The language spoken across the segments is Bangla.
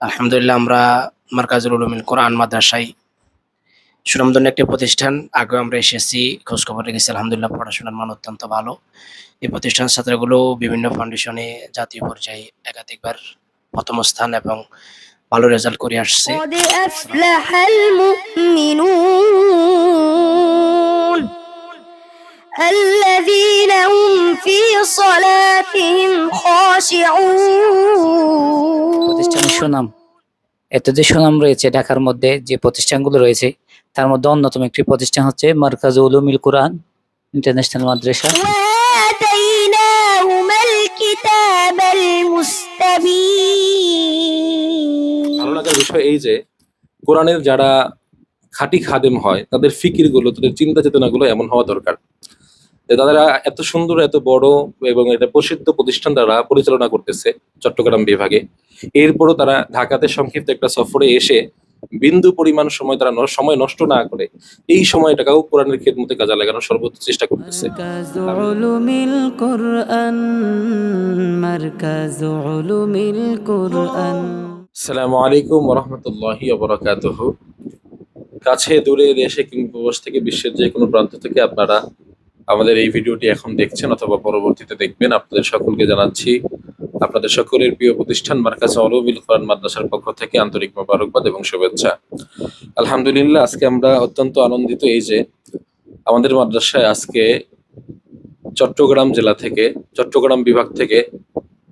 আলহামদুলিল্লাহ আমরা মার্কাজুল উলুমিল কোরআন মাদ্রাসায় সুনামধন্য একটি প্রতিষ্ঠান আগে আমরা এসেছি খোঁজখবর রেখেছি আলহামদুলিল্লাহ পড়াশোনার মান অত্যন্ত ভালো এই প্রতিষ্ঠানের ছাত্রগুলো বিভিন্ন ফাউন্ডেশনে জাতীয় পর্যায়ে একাধিকবার প্রথম স্থান এবং ভালো রেজাল্ট করে আসছে قد أفلح المؤمنون الذين هم في صلاتهم خاشعون প্রতিষ্ঠানের সুনাম, এত যে সুনাম রয়েছে ঢাকার মধ্যে যে প্রতিষ্ঠানগুলো রয়েছে, তার মধ্যে অন্যতম একটি প্রতিষ্ঠান হচ্ছে মার্কাজ উলুমিল কোরআন ইন্টারন্যাশনাল মাদ্রাসা। ভালো লাগার বিষয় এই যে, কোরআনের যারা খাঁটি খাদেম হয়, তাদের ফিকিরগুলো, তাদের চিন্তা চেতনাগুলো এমন হওয়া দরকার। তারা এত সুন্দর এত বড় এবং এটা প্রসিদ্ধ প্রতিষ্ঠান তারা পরিচালনা করতেছে চট্টগ্রাম বিভাগে। এরপরও তারা ঢাকাতে সংক্ষিপ্ত একটা সফরে এসে বিন্দু পরিমাণ সময় তারা সময় নষ্ট না করে এই সময়টাকেও কোরআনের মধ্যে কাজে লাগানোর সর্বোচ্চ চেষ্টা করতেছে। সালামু আলাইকুম রহমতুল্লাহি কাছে দূরে দেশে কিংবা থেকে বিশ্বের যে কোনো প্রান্ত থেকে আপনারা আমাদের এই ভিডিওটি এখন দেখছেন অথবা পরবর্তীতে দেখবেন, আপনাদের সকলকে জানাচ্ছি, আপনাদের সকলের প্রিয় প্রতিষ্ঠান মার্কাজ অলবিল কোরআন মাদ্রাসার পক্ষ থেকে আন্তরিক মোবারকবাদ এবং শুভেচ্ছা। আলহামদুলিল্লাহ, আজকে আমরা অত্যন্ত আনন্দিত এই যে আমাদের মাদ্রাসায় আজকে চট্টগ্রাম জেলা থেকে, চট্টগ্রাম বিভাগ থেকে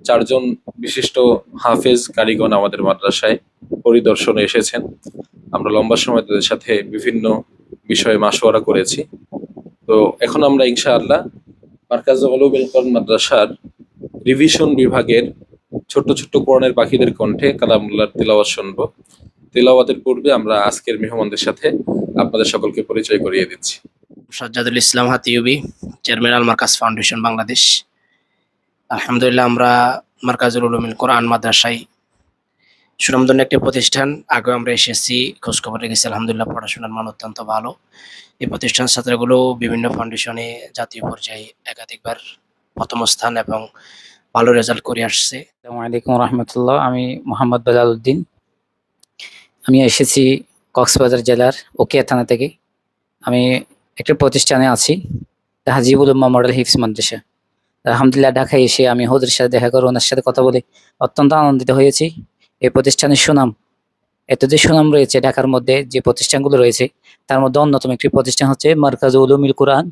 চারজন বিশিষ্ট হাফেজ কারিগণ আমাদের মাদ্রাসায় পরিদর্শনে এসেছেন। আমরা লম্বা সময় তাদের সাথে বিভিন্ন বিষয়ে মাসোয়ারা করেছি। তো এখন আমরা ইনশাআল্লাহ মার্কাজ মাদ্রাসার রিভিশন বিভাগের ছোট্ট ছোট্ট কোরআনের পাখিদের কণ্ঠে কালামুল্লাহর তিলাওয়াত শুনব। তিলাওয়াতের পূর্বে আমরা আজকের মেহমানদের সাথে আপনাদের সকলকে পরিচয় করিয়ে দিচ্ছি। সাজ্জাদুল ইসলাম হাতিউবি, চেয়ারম্যান আল মার্কাজ ফাউন্ডেশন বাংলাদেশ। আলহামদুলিল্লাহ আমরা মার্কাজুল উলুমিল কোরআন মাদ্রাসায় সুনামধন্য একটি প্রতিষ্ঠান। আগে আমরা এসেছি, খোঁজখবর রেখেছি, আলহামদুলিল্লাহ পড়াশোনার মান অত্যন্ত ভালো। এই প্রতিষ্ঠান ছাত্রগুলো বিভিন্ন ফাউন্ডেশনে জাতীয় পর্যায়ে একাধিকবার প্রথম স্থান এবং ভালো রেজাল্ট করে আসছে। আলাইকুম রহমতুল্লাহ, আমি মোহাম্মদ বেলালউদ্দিন। আমি এসেছি কক্সবাজার জেলার ওকিয়া থানা থেকে। আমি একটা প্রতিষ্ঠানে আছি হাজিবুল উম্মা মডেল হিফস মাদ্রাসা। আলহামদুলিল্লাহ ঢাকায় এসে আমি হোদের সাথে দেখা করে ওনার সাথে কথা বলে অত্যন্ত আনন্দিত হয়েছি। এই প্রতিষ্ঠানের সুনাম। এত যে সুনাম রয়েছে ঢাকার মধ্যে, যে প্রতিষ্ঠানগুলো রয়েছে, তার মধ্যে অন্যতম একটি প্রতিষ্ঠান হচ্ছে মার্কাজ উলুমিল কোরআন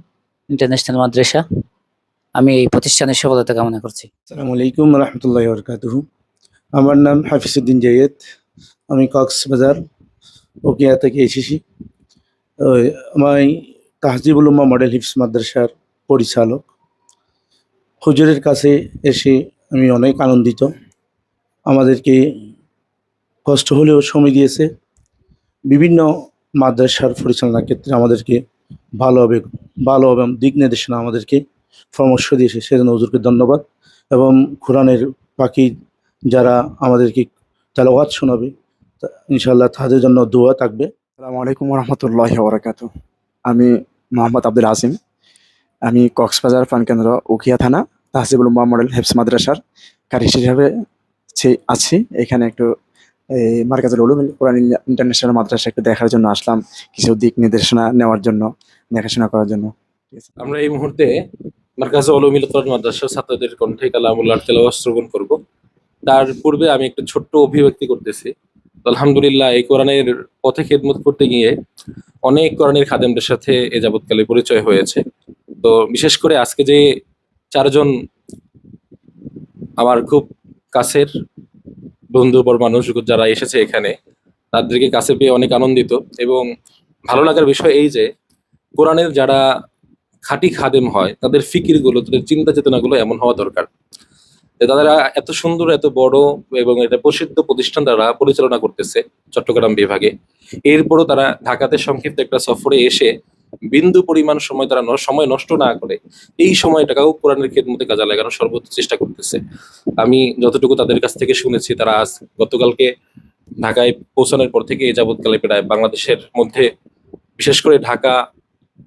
ইন্টারন্যাশনাল মাদ্রাসা। আমি এই প্রতিষ্ঠানের সফলতা কামনা করছি। আসসালামু আলাইকুম রহমতুল্লাহ বরকাতুহ। আমার নাম হাফিজউদ্দিন জাইয়েদ আমি কক্সবাজার, ওকিয়া থেকে এসেছি। আমি তাহজিবুল উম্মা মডেল হিফস মাদ্রাসার পরিচালক। হুজুরের কাছে এসে আমি অনেক আনন্দিত। আমাদেরকে কষ্ট হলেও সময় দিয়েছে। বিভিন্ন মাদ্রাসার পরিচালনার ক্ষেত্রে আমাদেরকে ভালোভাবে ভালো এবং দিক নির্দেশনা আমাদেরকে পরামর্শ দিয়েছে। সেজন্য হুজুরকে ধন্যবাদ। এবং কোরআনের পাখি যারা আমাদেরকে তেলাওয়াত শোনাবে ইনশাল্লাহ তাদের জন্য দোয়া থাকবে। আসসালামু আলাইকুম রহমতুল্লাহ বরাকাতু আমি মোহাম্মদ আব্দুল হাসিম আমি কক্সবাজার প্রাণ কেন্দ্র উখিয়া থানা, তাহসিবুল মডেল হেফস মাদ্রাসার কারি হিসেবে আছি। এখানে একটু মার্কাজুল উলুম কোরআন ইন্টারন্যাশনাল মাদ্রাসা একটু দেখার জন্য আসলাম, কিছু দিক নির্দেশনা নেওয়ার জন্য, দেখাশোনা করার জন্য। আমরা এই মুহূর্তে মার্কাজ অলমিল কোরআন মাদ্রাসার ছাত্রদের কণ্ঠে কালামুল্লাহর তেলাওয়াত শ্রবণ করব। তার পূর্বে আমি একটা ছোট্ট অভিব্যক্তি করতেছি। আলহামদুলিল্লাহ, এই কোরআনের পথে খেদমত করতে গিয়ে অনেক কোরআনের খাদেমদের সাথে এ যাবৎকালে পরিচয় হয়েছে। তো বিশেষ করে আজকে যে চারজন আমার খুব কাছের বন্ধু বর মানুষ যারা এসেছে এখানে, তাদেরকে কাছে পেয়ে অনেক আনন্দিত এবং ভালো লাগার বিষয় এই যে, কোরআনের যারা খাঁটি খাদেম হয়, তাদের ফিকিরগুলো তাদের চিন্তা চেতনা গুলো এমন হওয়া দরকার। যে তারা এত সুন্দর, এত বড় এবং এটা প্রসিদ্ধ প্রতিষ্ঠান দ্বারা পরিচালনা করতেছে চট্টগ্রাম বিভাগে। এরপরও তারা ঢাকাতে সংক্ষিপ্ত একটা সফরে এসে বিন্দু পরিমাণ সময় তারা সময় নষ্ট না করে এই সময়টাকেও কোরআনের খেদমতে কাজে লাগানোর সর্বোচ্চ চেষ্টা করতেছে। আমি যতটুকু তাদের কাছ থেকে শুনেছি, তারা আজ গতকালকে ঢাকায় পৌঁছানোর পর থেকে যাবৎকালে প্রায় বাংলাদেশের মধ্যে, বিশেষ করে ঢাকা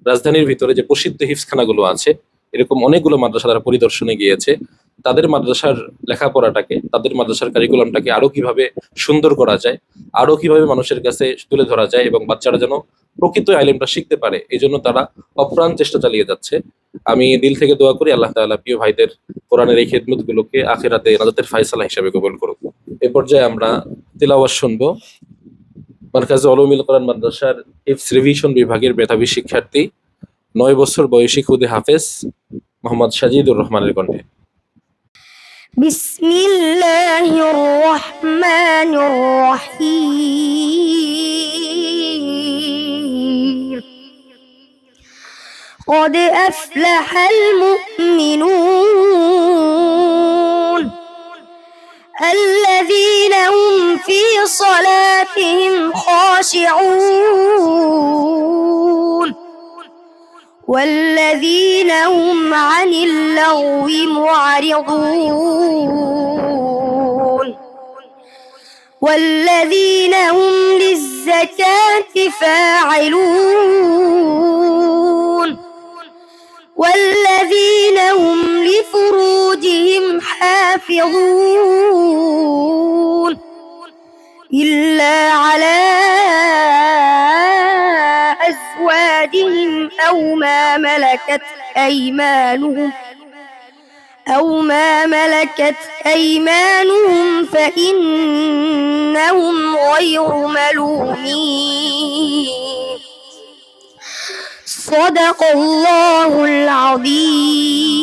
রাজধানীর ভিতরে যে প্রসিদ্ধ হিফসখানাগুলো আছে, এরকম অনেকগুলো মাদ্রাসা তারা পরিদর্শনে গিয়েছে। তাদের মাদ্রাসার লেখাপড়াটাকে, তাদের মাদ্রাসার কারিকুলামটাকে আরও কীভাবে সুন্দর করা যায়, আরও কীভাবে মানুষের কাছে তুলে ধরা যায় এবং বাচ্চারা যেন প্রকৃত আইলেমটা শিখতে পারে। এই জন্য তারা অপ্রাণ চেষ্টা চালিয়ে যাচ্ছে। আমি দিল থেকে দোয়া করি, আল্লাহ তাআলা প্রিয় ভাইদের কোরআনের এই খেদমত গুলোকে আখেরাতে রাজাতের ফাইসালা হিসাবে কবল করুক। এ পর্যায়ে আমরা তিলাওয়াজ শুনব। মার্কাজ অলমিল কোরআন মাদ্রাসার ইফস রিভিশন বিভাগের মেধাবী শিক্ষার্থী, নয় বছর বয়সী খুদে হাফেজ মোহাম্মদ সাজিদুর রহমানের কণ্ঠে। বিসমিল্লাহির রহমানির রহিম। قد أفلح المؤمنون الذين هم في صلاتهم خاشعون والذين هم عن اللغو معرضون والذين هم للزكاة فاعلون حافظون إلا على أزواجهم أو ما ملكت أيمانهم أو ما ملكت أيمانهم فإنهم غير ملومين. صدق الله العظيم.